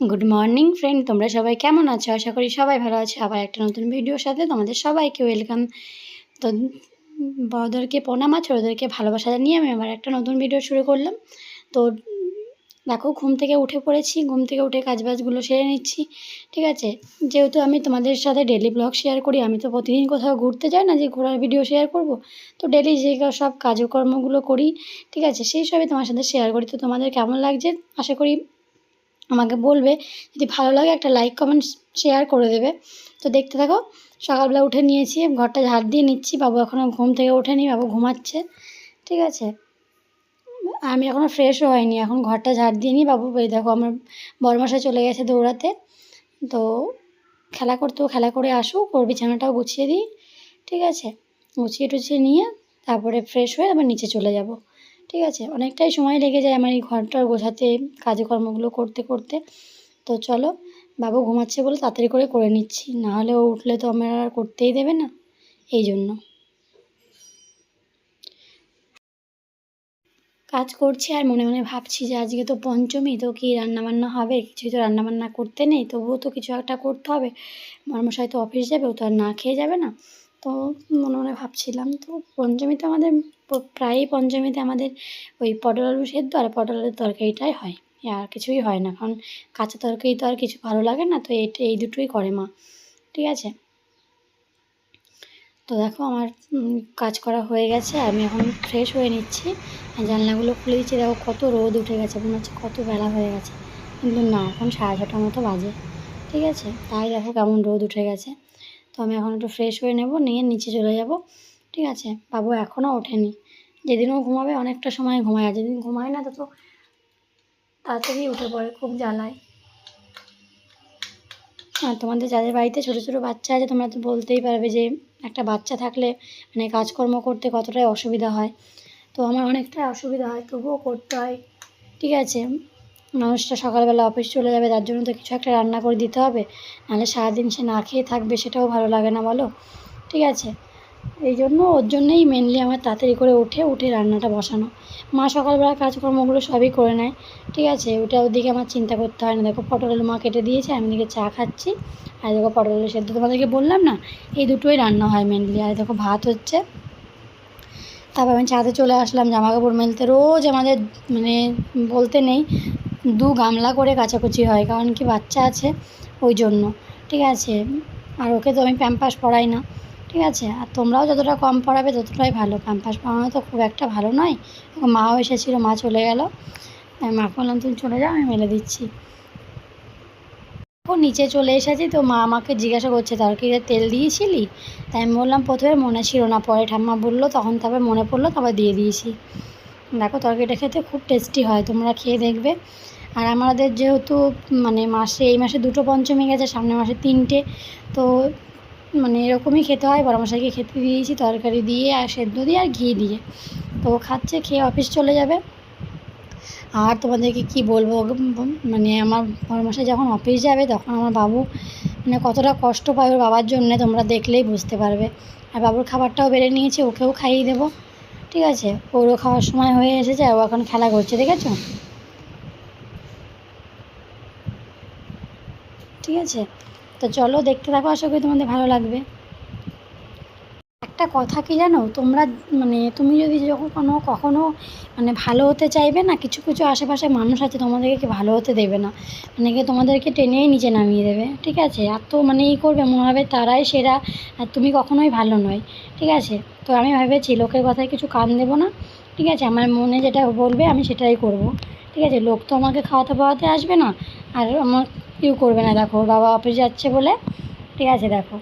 Good morning friend তোমরা সবাই কেমন আছো? আশা করি সবাই ভালো আছে। আবার একটা নতুন ভিডিওর সাথে তোমাদের সবাইকে ওয়েলকাম তো বড়োদেরকে প্রণাম আছে ওদেরকে ভালোবাসা নিয়ে আমি আবার একটা নতুন ভিডিও শুরু করলাম। তো দেখো, ঘুম থেকে উঠে পড়েছি। ঘুম থেকে উঠে কাজবাজগুলো সেরে নিচ্ছি। ঠিক আছে? যেহেতু আমি তোমাদের সাথে ডেলি ব্লগ শেয়ার করি, আমি তো প্রতিদিন কোথাও ঘুরতে যাই না যে ঘোরার ভিডিও শেয়ার করব। তো ডেলি যে সব কাজকর্মগুলো করি। ঠিক আছে? সেই সবই তোমার সাথে শেয়ার করি। তো তোমাদের কেমন লাগছে? আশা করি আমাকে বলবে যদি ভালো লাগে একটা লাইক কমেন্ট শেয়ার করে দেবে। তো দেখতে থাকো, সকালবেলা উঠে নিয়েছি, ঘরটা ঝাড় দিয়ে নিচ্ছি, বাবু এখনও ঘুম থেকে ওঠেনি, বাবু ঘুমাচ্ছে, ঠিক আছে? আমি এখনও ফ্রেশও হয়নি, এখন ঘরটা ঝাড় দিয়ে নিই, বাবু, এই দেখো আমার বড়মশাই চলে গেছে দৌড়াতে। তো খেলা করতেও খেলা করে আসুক, ওর বিছানাটাও গুছিয়ে দিই, ঠিক আছে? গুছিয়ে টুছিয়ে নিয়ে তারপরে ফ্রেশ হয়ে আবার নিচে চলে যাব। ঠিক আছে? অনেকটাই সময় লেগে যায় আমার এই ঘরটা গোছাতে, কাজকর্মগুলো করতে করতে। তো চলো, বাবু ঘুমাচ্ছে বলে তাড়াতাড়ি করে করে নিচ্ছি। না হলে ও উঠলে তো আমার আর করতেই দেবে না। এই জন্য। কাজ করছি আর মনে মনে ভাবছি যে আজকে তো পঞ্চমী, তো কি রান্নাবান্না হবে? কিছুই তো রান্নাবান্না করতে নেই। তবুও তো কিছু একটা করতে হবে। মর্মশাই তো অফিস যাবে, ও তো আর না খেয়ে যাবে না। তো মনে মনে ভাবছিলাম, তো পঞ্চমীতে আমাদের প্রায়ই পঞ্চমীতে আমাদের ওই পটল আলু সেদ্ধ আর পটল আলুর তরকারিটাই হয়। আর কিছুই হয় না, কারণ কাঁচা তরকারি তো আর কিছু ভালো লাগে না, তো এই দুটোই করে মা। ঠিক আছে? তো দেখো আমার কাজ করা হয়ে গেছে, আমি এখন ফ্রেশ হয়ে নিচ্ছি। জানলাগুলো খুলে দিচ্ছি, দেখো কত রোদ উঠে গেছে, মনে হচ্ছে কত বেলা হয়ে গেছে। কিন্তু না, এখন সাড়ে ছটার মতো বাজে। ঠিক আছে? তাই দেখো কেমন রোদ উঠে গেছে। তো আমি এখন একটু ফ্রেশ হয়ে নেব, নিয়ে নিচে চলে যাব। ঠিক আছে? বাবু এখনও ওঠেনি। যেদিনও ঘুমাবে অনেকটা সময় ঘুমায়, আর যেদিন ঘুমায় না তো তো তাড়াতাড়ি উঠে পড়ে, খুব জ্বালায়। আর তোমাদের যাদের বাড়িতে ছোটো ছোটো বাচ্চা আছে, তোমরা তো বলতেই পারবে যে একটা বাচ্চা থাকলে মানে কাজকর্ম করতে কতটাই অসুবিধা হয়। তো আমার অনেকটাই অসুবিধা হয়, তবুও করতে হয়। ঠিক আছে? মানুষটা সকালবেলা অফিস চলে যাবে, তার জন্য তো কিছু একটা রান্না করে দিতে হবে। নাহলে সারাদিন সে না খেয়ে থাকবে, সেটাও ভালো লাগে না, বলো? ঠিক আছে? এই জন্য, ওর জন্যই মেনলি আমার তাড়াতাড়ি করে উঠে উঠে রান্নাটা বসানো। মা সকালবেলা কাজকর্মগুলো সবই করে নেয়। ঠিক আছে? ওটা ওদিকে আমার চিন্তা করতে হয় না। দেখো, পটল আলু মা কেটে দিয়েছে, আমি দিকে চা খাচ্ছি। আর দেখো, পটল আলু সেদ্ধ। তোমাদেরকে বললাম না, এই দুটোই রান্না হয় মেনলি আর দেখো, ভাত হচ্ছে। তারপর আমি ছাদে চলে আসলাম জামা কাপড় মেলতে। রোজ আমাদের মানে বলতে নেই দু গামলা করে কাচাকুচি হয়, কারণ কি বাচ্চা আছে ওই জন্য। ঠিক আছে? আর ওকে তো আমি প্যাম্পাস পড়াই না। ঠিক আছে? আর তোমরাও যতটা কম পড়াবে ততটাই ভালো। প্যাম্পাস পড়ানো তো খুব একটা ভালো নয়। মাও এসেছিল, মা চলে গেল। মাকে বললাম, তুমি চলে যাও, আমি মেলে দিচ্ছি। ও নিচে চলে এসেছি তো মা আমাকে জিজ্ঞাসা করছে তরকারিতে তেল দিয়েছিলি? তাই আমি বললাম, প্রথমে মনে ছিল না, পরে ঠাম্মা বলল, তখন তারপর মনে পড়ল, তারপর দিয়ে দিয়েছি। দেখো, তরকারিটা খেতে খুব টেস্টি হয়, তোমরা খেয়ে দেখবে। আর আমাদের যেহেতু মানে মাসে, এই মাসে দুটো পঞ্চমী গেছে, সামনের মাসে তিনটে, তো মানে এরকমই খেতে হয়। বড় মশাইকে খেতে দিয়েছি, তরকারি দিয়ে আর সেদ্ধ দিয়ে আর ঘি দিয়ে। তো খাচ্ছে, খেয়ে অফিস চলে যাবে। আর তোমাদেরকে কি বলব মানে আমার বড় মশাই যখন অফিস যাবে, তখন আমার বাবু মানে কতটা কষ্ট পায় ওর বাবার জন্যে, তোমরা দেখলেই বুঝতে পারবে। আর বাবুর খাবারটাও বেড়ে নিয়েছে, ওকেও খাইয়ে দেবো। ঠিক আছে? ওরও খাওয়ার সময় হয়ে এসেছে, ও এখন খেলা করছে, দেখেছ? ঠিক আছে? তো চলো দেখতে থাকো, আশা করি তোমাদের ভালো লাগবে। একটা কথা কি জানো? তোমরা মানে তুমি যদি যখন কোনো কখনো মানে ভালো হতে চাইবে না, কিছু কিছু আশেপাশে মানুষ আছে, তোমাদেরকে কি ভালো হতে দেবে না? মানে কি তোমাদেরকে টেনেই নিচে নামিয়ে দেবে, ঠিক আছে? আর তো মানে ই করবে, মনে হবে তারাই সেরা, আর তুমি কখনোই ভালো নয়, ঠিক আছে? তো আমি ভেবেছি, লোকের কথায় কিছু কান দেবো না, ঠিক আছে? আমার মনে যেটা বলবে, আমি সেটাই করব, ঠিক আছে? লোক তো আমাকে খাওয়াতে পাওয়াতে আসবে না, আর আমার কেউ করবে না। দেখো, বাবা অফিস যাচ্ছে বলে, ঠিক আছে, দেখো।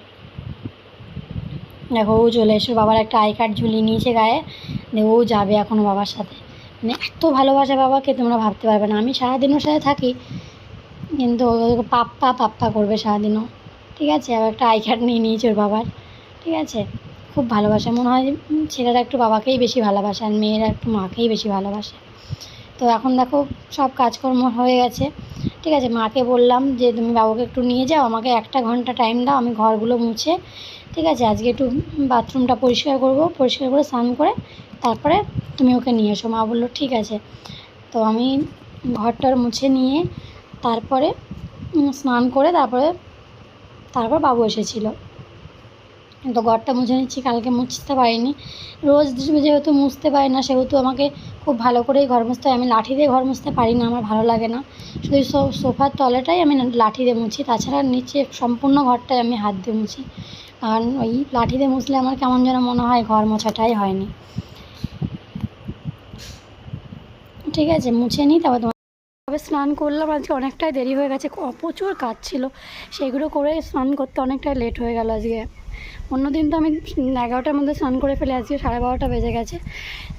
দেখো, ও চলে এসে বাবার একটা আই কার্ড ঝুলিয়ে নিয়েছে গায়ে। ও যাবে এখনও বাবার সাথে। মানে এত ভালোবাসে বাবাকে, তোমরা ভাবতে পারবে না। আমি সারাদিন ওর সাথে থাকি, কিন্তু ও পাপ্পা পাপ্পা করবে সারাদিনও। ঠিক আছে, আবার একটা আই কার্ড নিয়ে নিয়েছে ওর বাবার। ঠিক আছে, খুব ভালোবাসে। মনে হয় ছেলেরা একটু বাবাকেই বেশি ভালোবাসে আর মেয়েরা একটু মাকেই বেশি ভালোবাসে। তো এখন দেখো, সব কাজকর্ম হয়ে গেছে। ঠিক আছে, মাকে বললাম যে তুমি বাবুকে একটু নিয়ে যাও, আমাকে একটা ঘণ্টা টাইম দাও, আমি ঘরগুলো মুছে, ঠিক আছে, আজকে একটু বাথরুমটা পরিষ্কার করব, পরিষ্কার করে স্নান করে তারপরে তুমি ওকে নিয়ে এসো। মা বলল, ঠিক আছে। তো আমি ঘরটার মুছে নিয়ে তারপরে স্নান করে তারপরে, তারপর বাবু এসেছিল। তো ঘরটা মুছে নিচ্ছি, কালকে মুছতে পারিনি। রোজ যেহেতু মুছতে পারি না, সেহেতু আমাকে খুব ভালো করেই ঘর মুছতে হয়। আমি লাঠি দিয়ে ঘর মুছতে পারি না, আমার ভালো লাগে না। শুধু সোফার তলাটাই আমি লাঠি দিয়ে মুছি। তাছাড়া নিচে সম্পূর্ণ ঘরটাই আমি হাত দিয়ে মুছি। কারণ ওই লাঠি দিয়ে মুছলে আমার কেমন যেন মনে হয় ঘর মোছাটাই হয়নি। ঠিক আছে, মুছে নিই তারপর তবে স্নান করলাম, আজকে অনেকটাই দেরি হয়ে গেছে প্রচুর কাজ ছিল। সেইগুলো করে স্নান করতে অনেকটাই লেট হয়ে গেল আজকে। অন্যদিন তো আমি এগারোটার মধ্যে স্নান করে ফেলে আজকে সাড়ে বারোটা বেজে গেছে।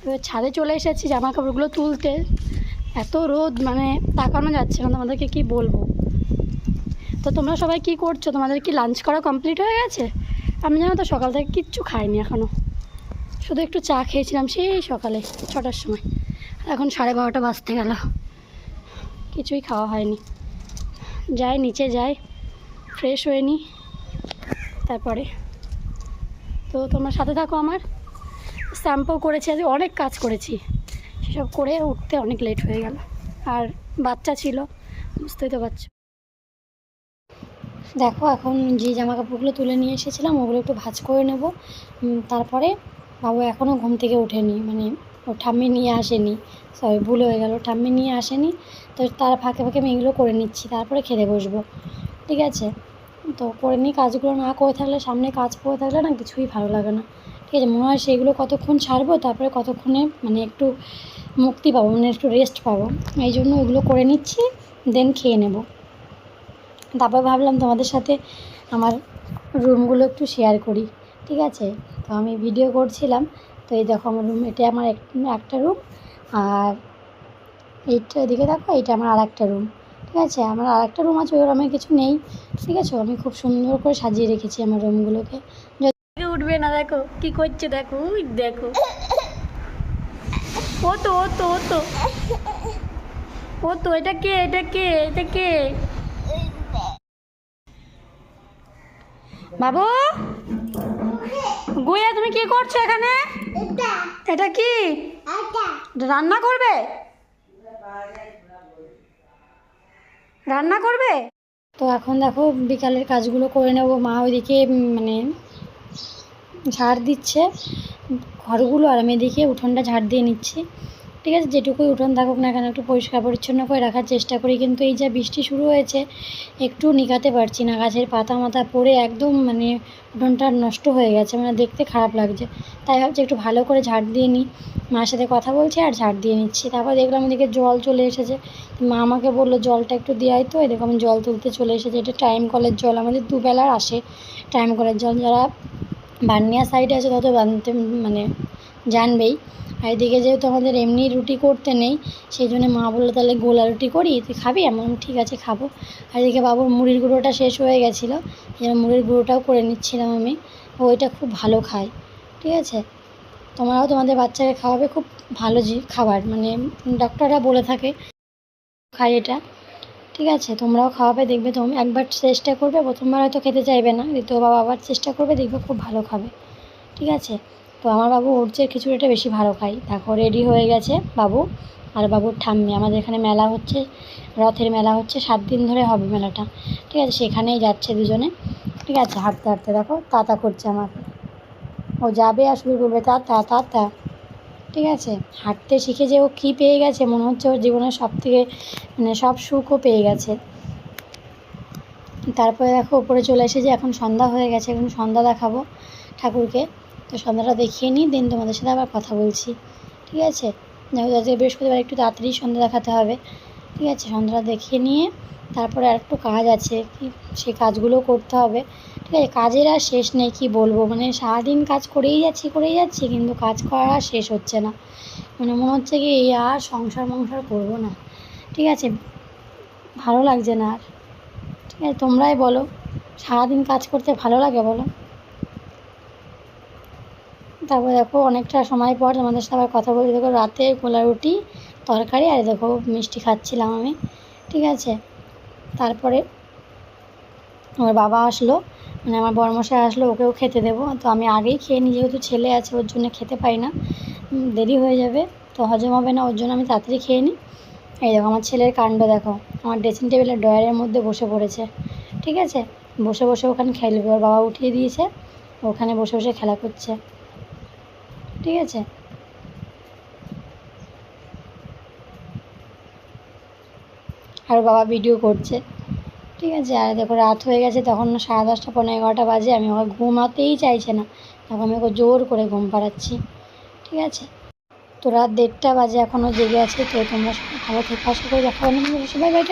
এবার ছাদে চলে এসেছি জামা কাপড়গুলো তুলতে। এত রোদ মানে তাকানো যাচ্ছে না তোমাদেরকে কি বলব? তো তোমরা সবাই কি করছ? তোমাদের কি লাঞ্চ করা কমপ্লিট হয়ে গেছে? আমি জানো তো সকাল থেকে কিচ্ছু খাইনি এখনও শুধু একটু চা খেয়েছিলাম সেই সকালে ছটার সময়। এখন সাড়ে বারোটা বাজতে গেল। কিছুই খাওয়া হয়নি। যাই, নিচে যাই। ফ্রেশ হয়ে নিই তারপরে তো তোমার সাথে থাকো আমার। শ্যাম্পু করেছি, আজ অনেক কাজ করেছি। সেসব করে উঠতে অনেক লেট হয়ে গেল। আর বাচ্চা ছিল, বুঝতেই তো পারছ। দেখো, এখন যে জামা কাপড়গুলো তুলে নিয়ে এসেছিলাম, ওগুলো একটু ভাজ করে নেব। তারপরে বাবু এখনও ঘুম থেকে ওঠেনি মানে ও ঠাম্মি নিয়ে আসেনি। সরি ভুল হয়ে গেল, ঠাম্মি নিয়ে আসেনি। তো তার ফাঁকে ফাঁকে আমি এগুলো করে নিচ্ছি, তারপরে খেতে বসবো। ঠিক আছে? তো করে নিই কাজগুলো না করে থাকলে, সামনে কাজ পড়ে থাকলে না কিছুই ভালো লাগে না। ঠিক আছে, মনে হয় সেগুলো কতক্ষণ ছাড়বো, তারপরে কতক্ষণে মানে একটু মুক্তি পাবো মানে একটু রেস্ট পাবো। এই জন্য ওগুলো করে নিচ্ছি দেন খেয়ে নেব। তারপর ভাবলাম তোমাদের সাথে আমার রুমগুলো একটু শেয়ার করি, ঠিক আছে? তো আমি ভিডিও করছিলাম, তো এই দেখো আমার রুম এটা আমার এক- একটা রুম আর এইটা এদিকে দেখো, এইটা আমার আর একটা রুম ঠিক আছে আমার আর একটা রুম আছে ওই রুমে কিছু নেই। ঠিক আছে আমি খুব সুন্দর করে সাজিয়ে রেখেছি আমার রুমগুলোকে উঠবে না দেখো কি করছে দেখো উই দেখো। ও তো ও তো ও তো। ও তো এটা কে এটা কে এটা কে? বাবু? গুইয়া তুমি কি করছ এখানে? এটা। কি? রান্না করবে? রান্না করবে? তো এখন দেখো বিকালের কাজগুলো করে নেব। মা ওইদিকে মানে ঝাড় দিচ্ছে। ঘরগুলো আর আমি এদিকে উঠোনটা ঝাড় দিয়ে নিচ্ছি। ঠিক আছে, যেটুকুই উঠোন থাকুক না কেন, একটু পরিষ্কার পরিচ্ছন্ন করে রাখার চেষ্টা করি। কিন্তু এই যা বৃষ্টি শুরু হয়েছে, একটু নিকাতে পারছি না। গাছের পাতা মাথা পড়ে একদম মানে উঠোনটা নষ্ট হয়ে গেছে মানে দেখতে খারাপ লাগছে। তাই ভাবছি একটু ভালো করে ঝাড় দিয়ে নিই। মার সাথে কথা বলছি আর ঝাড় দিয়ে নিচ্ছি। তারপর দেখলাম এদিকে জল চলে এসেছে। মা আমাকে বলল, জলটা একটু দেওয়াই তো। এরকম জল তুলতে চলে এসেছে। এটা টাইম কলের জল, আমাদের দুবেলার আসে টাইম কলের জল। যারা বার্নিয়া সাইডে আছে তত মানে জানবেই। আর এদিকে যেহেতু আমাদের এমনি রুটি করতে নেই, সেই জন্য মা বলল তাহলে গোলা রুটি করি, তুই খাবি? এমন ঠিক আছে, খাব। আর এদিকে বাবুর মুড়ির গুঁড়োটা শেষ হয়ে গেছিল জন্য মুড়ির গুঁড়োটাও করে নিচ্ছিলাম আমি। ওইটা খুব ভালো খায়, ঠিক আছে? তোমরাও তোমাদের বাচ্চাকে খাওয়াবে, খুব ভালো খাবার। মানে ডক্টররা বলে থাকে খাই এটা, ঠিক আছে? তোমরাও খাওয়াবে, দেখবে তুমি একবার চেষ্টা করবে, প্রথমবার হয়তো খেতে চাইবে না, দ্বিতীয়বার আবার চেষ্টা করবে, দেখবে খুব ভালো খাবে, ঠিক আছে? তো আমার বাবু ওটসের খিচুড়িটা বেশি ভালো খাই দেখো রেডি হয়ে গেছে বাবু। আর বাবুর ঠাম্মি, আমাদের এখানে মেলা হচ্ছে, রথের মেলা হচ্ছে, সাত দিন ধরে হবে মেলাটা। ঠিক আছে, সেখানেই যাচ্ছে দুজনে। ঠিক আছে, হাঁটতে হাঁটতে দেখো, তাতা করছে আমাকে ও যাবে আর শুরু করবে, তা তা তা তা। ঠিক আছে, হাঁটতে শিখে যে ও কী পেয়ে গেছে, মনে হচ্ছে ওর জীবনের সব থেকে মানে সব সুখও পেয়ে গেছে। তারপরে দেখো, উপরে চলে এসে যে এখন সন্ধ্যা হয়ে গেছে, এখন সন্ধ্যা দেখাবো ঠাকুরকে। তো সন্ধ্যাটা দেখিয়ে নিই দিন তোমাদের সাথে আবার কথা বলছি। ঠিক আছে? যেহেতু আজকে বৃহস্পতিবার একটু তাড়াতাড়ি সন্ধ্যা দেখাতে হবে। ঠিক আছে? সন্ধ্যাটা দেখিয়ে নিয়ে তারপরে আর একটু কাজ আছে, কি সেই কাজগুলো করতে হবে। ঠিক আছে? কাজের আর শেষ নেই, কি বলব? মানে সারাদিন কাজ করেই যাচ্ছি করেই যাচ্ছি, কিন্তু কাজ করার আর শেষ হচ্ছে না। মানে মনে হচ্ছে কি এই আর সংসার মংসার করব না। ঠিক আছে? ভালো লাগছে না আর। ঠিক আছে? তোমরাই বলো, সারাদিন কাজ করতে ভালো লাগে বলো? তারপর দেখো অনেকটা সময় পর তোমাদের সাথে আবার কথা বলতে দেখো রাতে গোলা রুটি তরকারি আর দেখো মিষ্টি খাচ্ছিলাম আমি, ঠিক আছে? তারপরে আমার বাবা আসলো মানে আমার বড়মশাই আসলো, ওকেও খেতে দেবো। তো আমি আগেই খেয়ে নিই, যেহেতু ছেলে আছে, ওর জন্য খেতে পাই না। দেরি হয়ে যাবে, তো হজম হবে না, ওর জন্য আমি তাড়াতাড়ি খেয়ে নিই। এই দেখো আমার ছেলের কাণ্ড দেখো, আমার ড্রেসিং টেবিলের ড্রয়ারের মধ্যে বসে পড়েছে, ঠিক আছে? বসে বসে ওখানে খেলবে, ওর বাবা উঠিয়ে দিয়েছে, ওখানে বসে বসে খেলা করছে। ঠিক আছে। আর বাবা ভিডিও করছে। ঠিক আছে, আর দেখো রাত হয়ে গেছে, তখন সাড়ে দশটা পনেরো এগারোটা বাজে, আমি ওকে ঘুমাতেই চাইছে না। তখন আমি ওকে জোর করে ঘুম পাড়াচ্ছি। ঠিক আছে? তো রাত দেড়টা বাজে এখনও জেগে আছে, তো তোমরা ভালো থেকে, আশা করি দেখা সবাই